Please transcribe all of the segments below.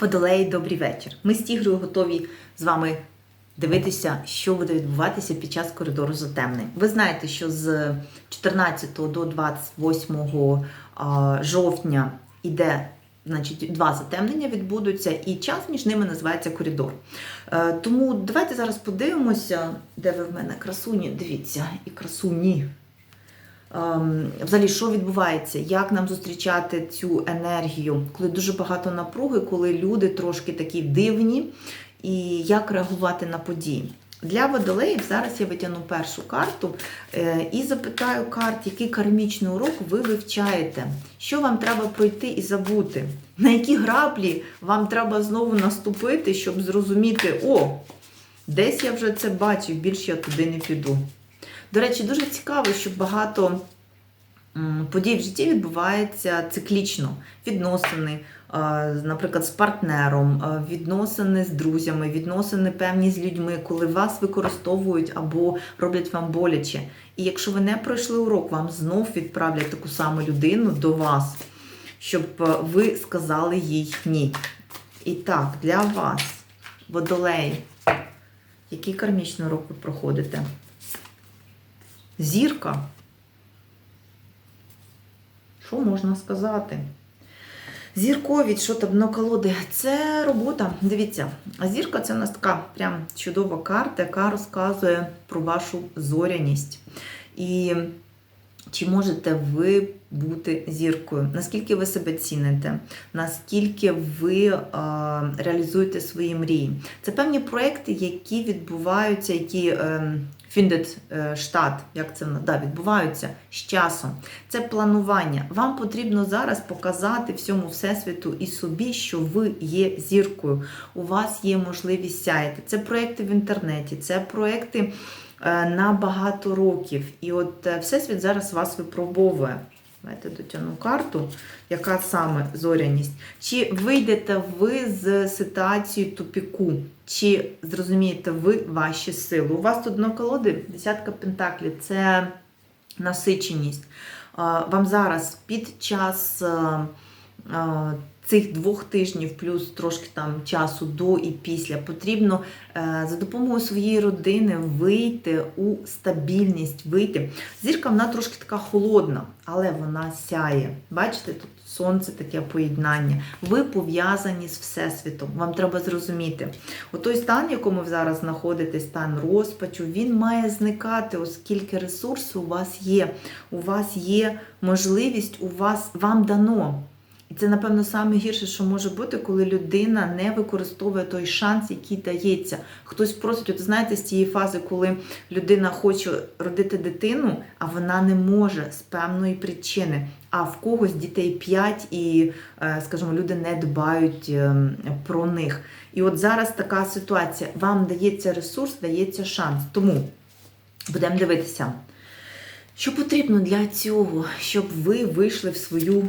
Водолеї, добрий вечір. Ми з Тігрою готові з вами дивитися, що буде відбуватися під час коридору затемнень. Ви знаєте, що з 14 до 28 жовтня іде. Значить, два затемнення відбудуться, і час між ними називається коридор. Е, тому давайте зараз подивимося, де ви в мене красуні. Дивіться, і красуні. Ем, взагалі, що відбувається, як нам зустрічати цю енергію, коли дуже багато напруги, коли люди трошки такі дивні, і як реагувати на події. Для водолеїв зараз я витягну першу карту е, і запитаю карт, який кармічний урок ви вивчаєте, що вам треба пройти і забути, на які граблі вам треба знову наступити, щоб зрозуміти, о, десь я вже це бачив, більше я туди не піду. До речі, дуже цікаво, що багато подій в житті відбувається циклічно. Відносини, е, наприклад, з партнером, е, відносини з друзями, відносини певні з людьми, коли вас використовують або роблять вам боляче. І якщо ви не пройшли урок, вам знов відправлять таку саму людину до вас, щоб е, ви сказали їй ні. І так, для вас, водолей, який кармічний урок ви проходите? Зірка. Що можна сказати? Зірковість, що там на колоди, це робота. Дивіться, а зірка це у нас така прям чудова карта, яка розказує про вашу зоряність. І чи можете ви бути зіркою? Наскільки ви себе ціните? Наскільки ви е, реалізуєте свої мрії? Це певні проекти, які відбуваються, які е, Фіндет е, штат, як це да, відбуваються з часом. Це планування. Вам потрібно зараз показати всьому всесвіту і собі, що ви є зіркою. У вас є можливість сяяти. Це проекти в інтернеті, це проекти на багато років. І от е, всесвіт зараз вас випробовує. Давайте дотягну карту, яка саме зоряність. Чи вийдете ви з ситуації тупіку? Чи зрозумієте ви ваші сили? У вас тут на колоди десятка пентаклів це насиченість. Вам зараз під час цих двох тижнів, плюс трошки там часу до і після, потрібно е, за допомогою своєї родини вийти у стабільність, вийти. Зірка вона трошки така холодна, але вона сяє. Бачите, тут сонце таке поєднання. Ви пов'язані з Всесвітом. Вам треба зрозуміти. У той стан, в якому ви зараз знаходитесь, стан розпачу, він має зникати, оскільки ресурси у вас є. У вас є можливість, у вас вам дано. Це, напевно, саме гірше, що може бути, коли людина не використовує той шанс, який дається. Хтось просить, от знаєте, з цієї фази, коли людина хоче родити дитину, а вона не може з певної причини. А в когось дітей 5 і, е, скажімо, люди не дбають ем, про них. І от зараз така ситуація. Вам дається ресурс, дається шанс. Тому будемо дивитися. Що потрібно для цього, щоб ви вийшли в свою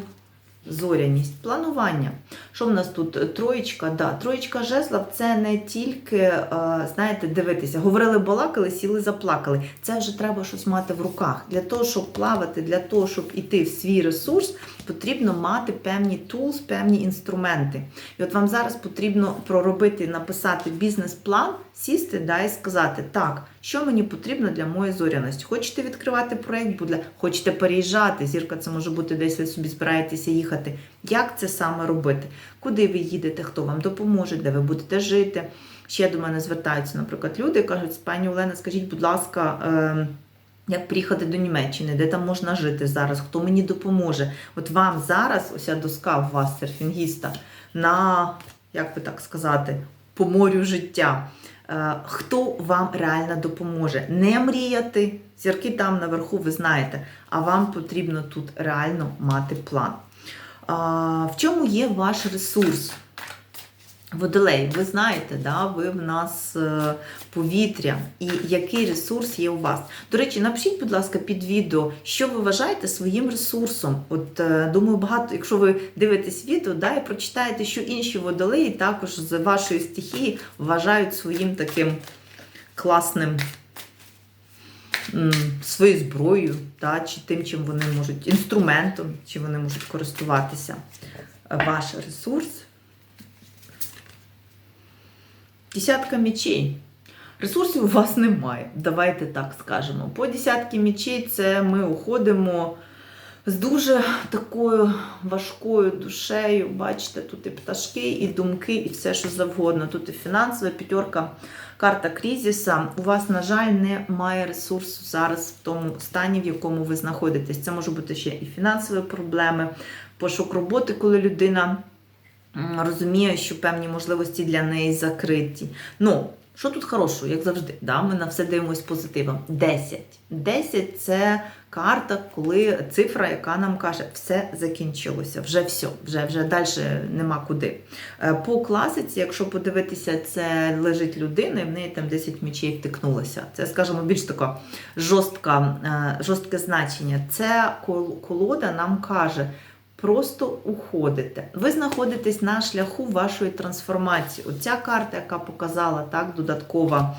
зоряність, планування. Що в нас тут? Троєчка, да, троєчка жезлов це не тільки, е, знаєте, дивитися, говорили, балакали, сіли, заплакали. Це вже треба щось мати в руках. Для того, щоб плавати, для того, щоб іти в свій ресурс, потрібно мати певні тулс, певні інструменти. І от вам зараз потрібно проробити, написати бізнес-план, сісти да, і сказати, так, що мені потрібно для моєї зоряності. Хочете відкривати проєкт, хочете переїжджати, зірка це може бути десь ви собі збираєтеся їхати. Як це саме робити? Куди ви їдете, хто вам допоможе, де ви будете жити? Ще до мене звертаються, наприклад, люди кажуть, пані Олена, скажіть, будь ласка, е, як приїхати до Німеччини, де там можна жити зараз, хто мені допоможе? От вам зараз, ось ця доска у вас, серфінгіста, на, як би так сказати, по морю життя. Е, Хто вам реально допоможе? Не мріяти, зірки там наверху, ви знаєте, а вам потрібно тут реально мати план. В чому є ваш ресурс? Водолей, ви знаєте, да, ви в нас е, повітря, і який ресурс є у вас. До речі, напишіть, будь ласка, під відео, що ви вважаєте своїм ресурсом. От е, думаю, багато, якщо ви дивитесь відео, да, і прочитаєте, що інші водолеї також з вашої стихії вважають своїм таким класним своєю зброєю, та, чи тим, чим вони можуть, інструментом, чим вони можуть користуватися. Ваш ресурс Десятка мечей. Ресурсів у вас немає. Давайте так скажемо. По десятки мечей це ми уходимо з дуже такою важкою душею. Бачите, тут і пташки, і думки, і все, що завгодно. Тут і фінансова п'ятерка, карта кризиса. У вас, на жаль, немає ресурсу зараз в тому стані, в якому ви знаходитесь. Це може бути ще і фінансові проблеми, пошук роботи, коли людина розуміє, що певні можливості для неї закриті. Ну, що тут хорошого, як завжди, да? ми на все дивимось позитивом. 10. 10 це карта, коли цифра, яка нам каже, все закінчилося, вже все, вже, вже далі нема куди. Е, По класиці, якщо подивитися, це лежить людина, і в неї там 10 мечей втикнулося. Це, скажімо, більш така е, жорстке значення. Це колода нам каже. Просто уходите. Ви знаходитесь на шляху вашої трансформації. Оця карта, яка показала так, додаткова.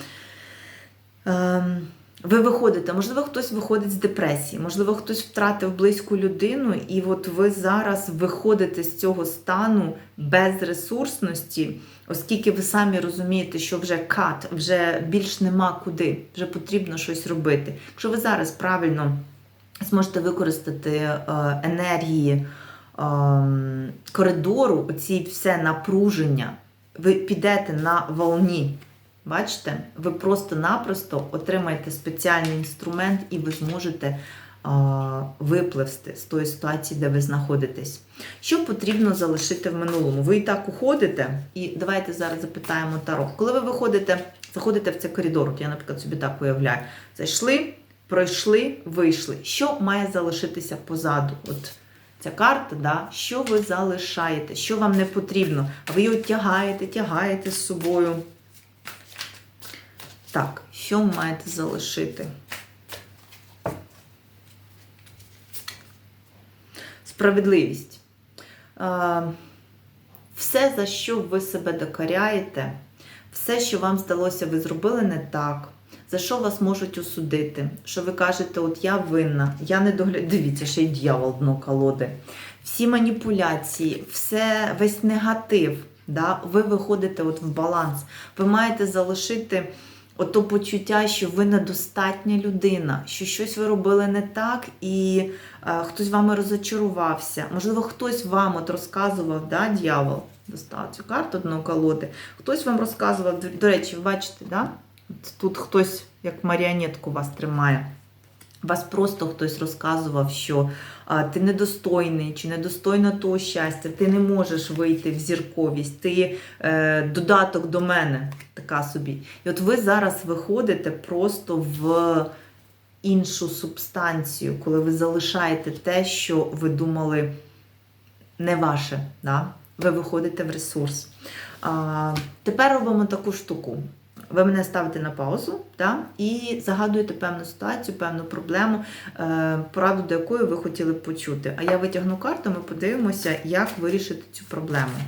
Ем, ви виходите, можливо, хтось виходить з депресії, можливо, хтось втратив близьку людину, і от ви зараз виходите з цього стану безресурсності, оскільки ви самі розумієте, що вже кат, вже більш нема куди, вже потрібно щось робити. Якщо ви зараз правильно зможете використати е, енергії коридору, оці все напруження, ви підете на волні. Бачите, ви просто-напросто отримаєте спеціальний інструмент і ви зможете а, випливсти з тої ситуації, де ви знаходитесь. Що потрібно залишити в минулому? Ви і так уходите, і давайте зараз запитаємо Таро. Коли ви виходите, заходите в цей коридор, я, наприклад, собі так уявляю, зайшли, пройшли, вийшли. Що має залишитися позаду? От Ця карта, да, що ви залишаєте, що вам не потрібно, а ви його тягаєте, тягаєте з собою. Так, що ви маєте залишити? Справедливість. Все, за що ви себе докоряєте, все, що вам здалося, ви зробили не так, за що вас можуть осудити, що ви кажете, от я винна, я не догляд... Дивіться, ще й дьявол дно колоди. Всі маніпуляції, все, весь негатив, да, ви виходите от в баланс. Ви маєте залишити ото почуття, що ви недостатня людина, що щось ви робили не так, і е, хтось вами розочарувався. Можливо, хтось вам от розказував, да, дьявол, достав цю карту одного колоди. Хтось вам розказував, до речі, бачите, да? Тут хтось як маріонетку вас тримає. Вас просто хтось розказував, що а, ти недостойний чи недостойна того щастя, ти не можеш вийти в зірковість, ти е, додаток до мене, така собі. І от ви зараз виходите просто в іншу субстанцію, коли ви залишаєте те, що ви думали не ваше. Да? Ви виходите в ресурс. А, тепер робимо таку штуку. Ви мене ставите на паузу да? і загадуєте певну ситуацію, певну проблему, е, пораду до якої ви хотіли б почути. А я витягну карту, ми подивимося, як вирішити цю проблему.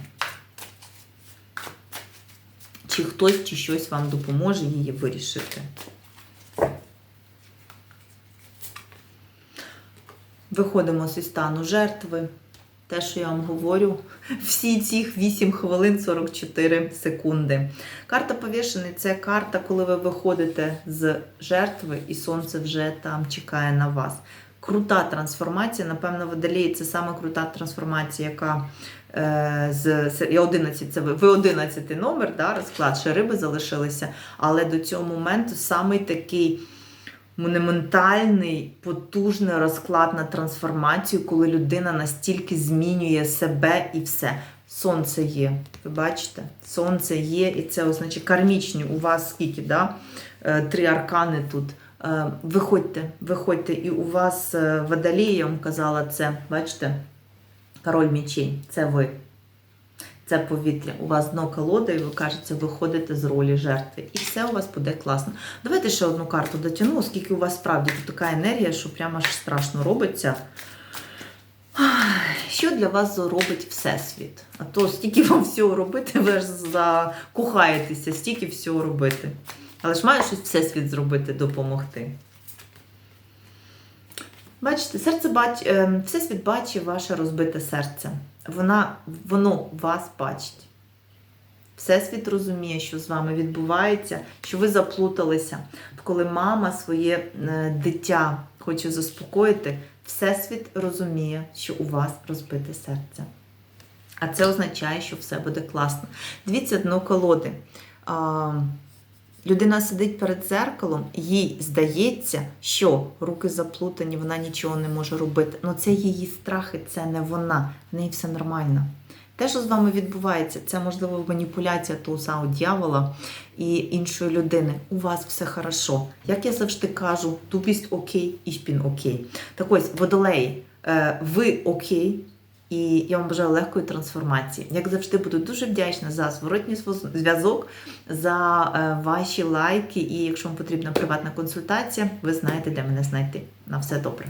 Чи хтось чи щось вам допоможе її вирішити. Виходимо зі стану жертви. Те, що я вам говорю, всі цих 8 хвилин 44 секунди. Карта повішений це карта, коли ви виходите з жертви, і сонце вже там чекає на вас. Крута трансформація. Напевно, водолії це саме крута трансформація, яка е, з 11, це ви, ви 11 номер, да, розклад, ще риби залишилися. Але до цього моменту самий такий монументальний, потужний розклад на трансформацію, коли людина настільки змінює себе і все. Сонце є. Ви бачите? Сонце є, і це означає кармічні. У вас скільки, да? Е, три аркани тут. Е, Виходьте, виходьте, і у вас е, водолій, я вам казала, це, бачите, король мечей, це ви. Це повітря. У вас дно колода, і ви кажете, виходите з ролі жертви. І все у вас буде класно. Давайте ще одну карту дотягну, оскільки у вас справді тут така енергія, що прямо аж страшно робиться. Що для вас робить Всесвіт? А то стільки вам всього робити, ви ж закохаєтеся, стільки всього робити. Але ж має щось Всесвіт зробити, допомогти. Бачите, серце бач... е, Всесвіт бачить ваше розбите серце. Вона, воно вас бачить. Всесвіт розуміє, що з вами відбувається, що ви заплуталися. Коли мама своє е, дитя хоче заспокоїти, Всесвіт розуміє, що у вас розбите серце. А це означає, що все буде класно. Дивіться дно колоди. Людина сидить перед зеркалом, їй здається, що руки заплутані, вона нічого не може робити. Ну це її страхи, це не вона. В неї все нормально. Те, що з вами відбувається, це можливо маніпуляція того самого дьявола і іншої людини. У вас все хорошо. Як я завжди кажу, тупість окей, ішпін окей. Так ось, водолеї, е, ви окей. І я вам бажаю легкої трансформації. Як завжди, буду дуже вдячна за зворотній зв- зв'язок, за е, ваші лайки. І якщо вам потрібна приватна консультація, ви знаєте, де мене знайти. На все добре.